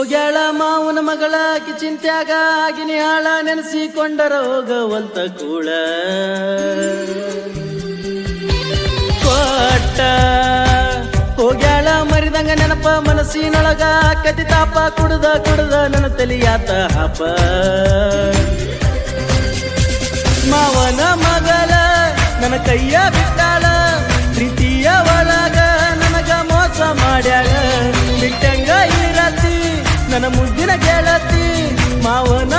ಹೋಗ್ಯಾಳ ಮಾವನ ಮಗಳ ಆಕಿ ಚಿಂತ್ಯಾಗ ಆಗಿನಿ ಹಾಳ ನೆನೆಸಿಕೊಂಡರ ಹೋಗವಂತ ಕೂಳ. ಕೊಟ್ಟ ಹೋಗ್ಯಾಳ ಮರಿದಂಗ ನೆನಪ ಮನಸ್ಸಿನೊಳಗ ಕತಿ ತಾಪ ಕುಡ್ದ ಕುಡ್ದ ನನ್ನ ತಲಿಯಾತ ಹಾಪ. ಮಾವನ ಮಗಳ ನನ್ನ ಕೈಯ ಬಿಟ್ಟಾಳ, ಪ್ರೀತಿಯ ಒಳಗ ನನಗ ಮೋಸ ಮಾಡ್ಯಾಳ. ಬಿಟ್ಟಂಗ ನನ್ನ ಮುಂದಿನ ಗೆಳತಿ ಮಾವನ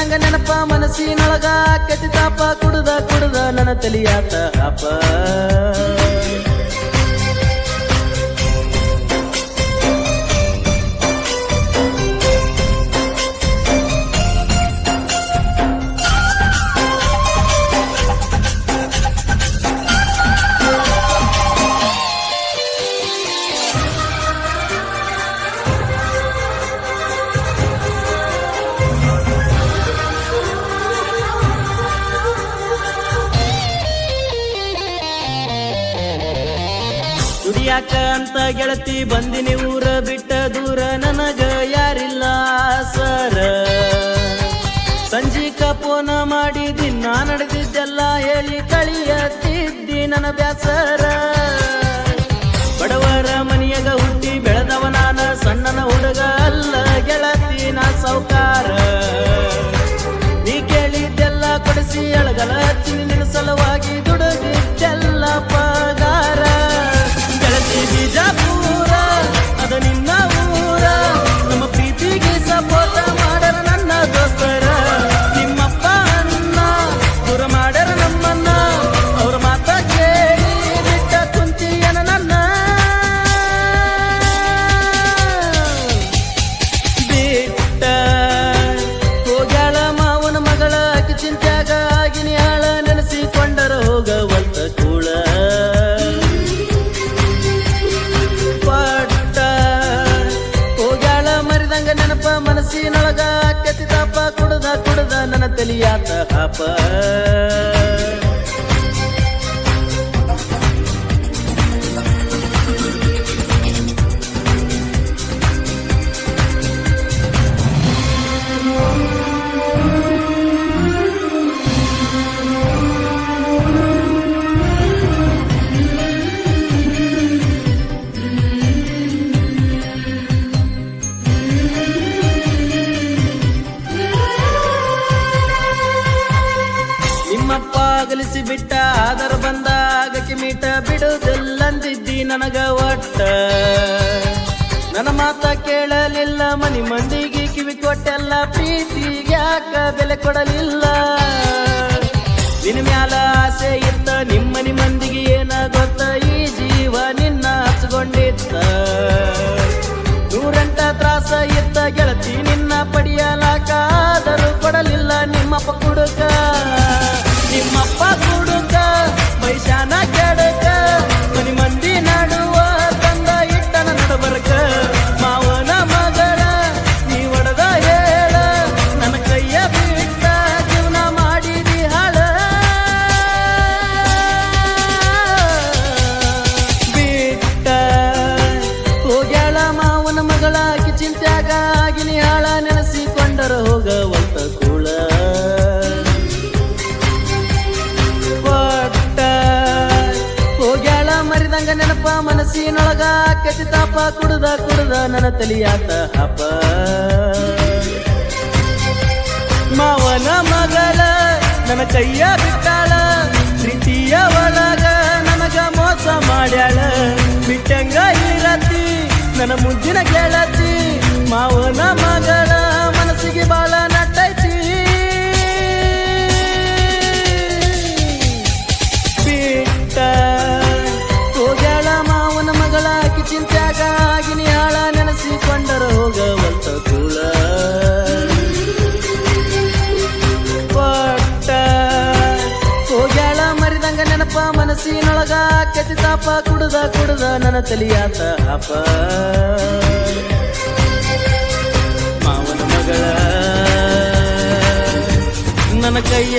ಮರಿದಂಗ ನೆನಪ ಮನಸ್ಸಿನೊಳಗ ಕತಿ ತಾಪ ಕುಡ್ದ ಕುಡ್ದ ನನ್ನ ತಲಿಯಾತ ಹಾಪ ದುಡಿಯಾಕ ಅಂತ ಗೆಳತಿ ಬಂದಿನಿ ಊರ ಬಿಟ್ಟ ದೂರ ನನಗ ಯಾರಿಲ್ಲ ಸರ. ಸಂಜೀಕ ಫೋನ ಮಾಡಿ ದಿನ ನಡೆದಿದ್ದೆಲ್ಲ ಹೇಳಿ ಕಳಿಯತ್ತಿದ್ದಿ ನನ್ನ ಬ್ಯಾಸರ. ಬಡವರ ಮನೆಯಾಗ ಹುಟ್ಟಿ ಬೆಳೆದವ ನಾನ, ಸಣ್ಣನ ಹುಡುಗ ಅಲ್ಲ ಗೆಳತಿ ನಾ ಸೌಕಾರ ನೀ ಕೇಳಿದ್ದೆಲ್ಲ ಕೊಡಿಸಿ ಅಳಗಲ ಹಚ್ಚಿ ನಿನ್ನ ನನ್ನ ತಲಿಯಾತ ಹಾಪ. ಅಗಲಿಸಿ ಬಿಟ್ಟ ಆದರ ಬಂದಾಗ ಕಿಮೀಟ ಬಿಡುವುದಿಲ್ಲಂದಿದ್ದಿ ನನಗ ಒಟ್ಟ. ನನ್ನ ಮಾತ ಕೇಳಲಿಲ್ಲ, ಮನಿ ಮಂದಿಗೆ ಕಿವಿ ಕೊಟ್ಟೆಲ್ಲ, ಪ್ರೀತಿಗೆ ಯಾಕ ಬೆಲೆ ಕೊಡಲಿಲ್ಲ? ನಿನ್ನ ಮ್ಯಾಲ ಆಸೆ ಇತ್ತ ನಿಮ್ಮನಿ ಮಂದಿಗೆ ಏನ ಗೊತ್ತ, ಈ ಜೀವ ನಿನ್ನ ಹಚ್ಕೊಂಡಿತ್ತ. ನೂರೆಂಟ ತ್ರಾಸ ಇತ್ತ, ಗೆಳತಿ ಮನಸ್ಸಿನೊಳಗ ಕತಿ ತಾಪ, ಕುಡ್ದ ಕುಡ್ದ ನನ್ನ ತಲಿಯಾತ ಹಬ್ಬ ಮಾವನ ಮಗಳ ನನ್ನ ಕೈಯ ಬಿಟ್ಟಾಳ, ಪ್ರೀತಿಯ ಒಳಗ ನನಗ ಮೋಸ ಮಾಡ್ಯಾಳ. ಬಿಟ್ಟಂಗ ಇರತಿ ನನ್ನ ಮುದ್ದಿನ ಗೆಳತಿ ಮಾವನ ಮಗಳ ಮನಸ್ಸಿನೊಳಗ ಕೆತ್ತಿ ತಾಪ ಕುಡ್ದ ಕುಡ್ದ ನನ್ನ ತಲಿಯಾತ ಹಾಪ ಮಾವನ ಮಗಳ ನನ್ನ ಕೈಯ